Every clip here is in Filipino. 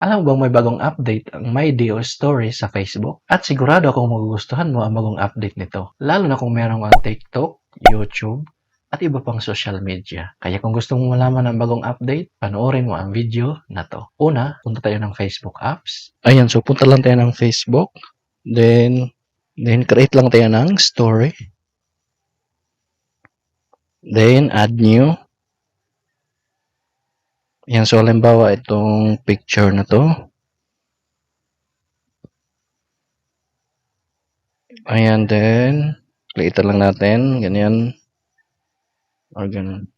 Alam mo bang may bagong update ang My Day or Story sa Facebook? At sigurado akong magugustuhan mo ang bagong update nito. Lalo na kung meron kang TikTok, YouTube, at iba pang social media. Kaya kung gusto mong malaman ang bagong update, panoorin mo ang video na to. Una, punta tayo ng Facebook apps. Ayan, so punta lang tayo ng Facebook. Then, then create lang tayo ng story. Then, add new. Yan, so halimbawa itong picture na to. Ayan, then, liitan lang natin, ganyan. Or ganun.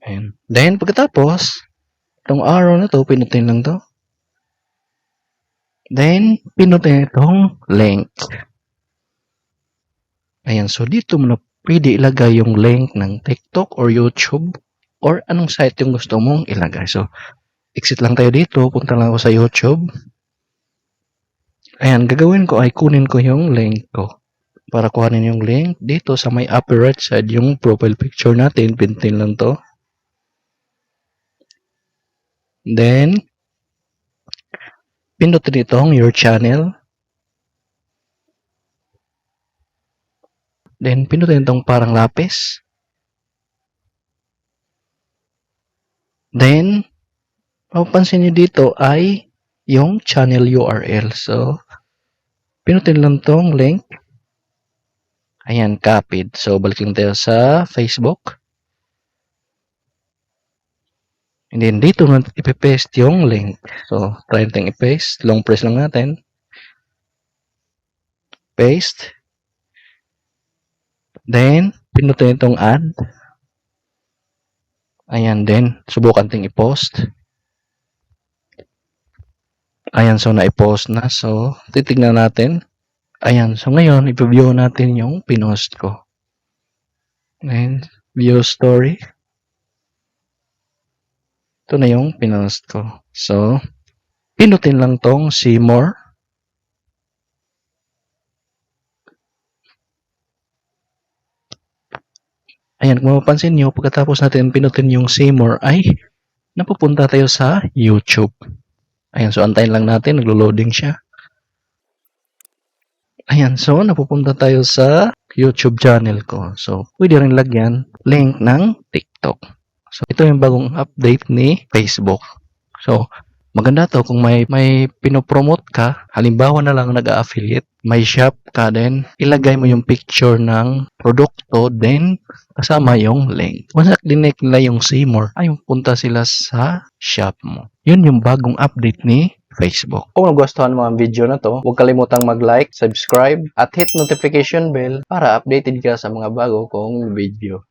Ayan. Then, pagkatapos, itong arrow na to, pinutin lang to. Then, pinutin itong link. Ayan, so dito mo na pwede ilagay yung link ng TikTok or YouTube or anong site yung gusto mong ilagay. So, exit lang tayo dito. Punta lang ako sa YouTube. Ayan, gagawin ko ay kunin ko yung link ko. Para kuhanin yung link, dito sa may upper right side, yung profile picture natin, pintin lang to. Then, pindutin itong your channel. Then, pindutin itong parang lapis. Then, mapapansin nyo dito ay yung channel URL. So, pinutin lang tong link. Ayan, copied. So, balik lang tayo sa Facebook. And then, dito na ipipaste yung link. So, try natin i-paste. Long press lang natin. Paste. Then, pinutin itong add. Ayan din. Subukan ting i-post. Ayan, so na-post na. So, titignan natin. Ayan, so ngayon, i-view natin yung pinost ko. And, view story. Ito na yung pinost ko. So, pinutin lang tong see more. Ayan, kung mapapansin nyo, pagkatapos natin pinutin yung see more, ay napupunta tayo sa YouTube. Ayan, so antayin lang natin, naglo-loading siya. Ayan, so napupunta tayo sa YouTube channel ko. So, pwede rin lagyan link ng TikTok. So, ito yung bagong update ni Facebook. So, maganda to kung may may pinopromote ka, halimbawa na lang nag-affiliate, may shop ka din, ilagay mo yung picture ng produkto, then kasama yung link. Once click nila yung see more, ay punta sila sa shop mo. Yun yung bagong update ni Facebook. Kung nagustuhan mo ang video na to, huwag kalimutang mag-like, subscribe, at hit notification bell para updated ka sa mga bago kong video.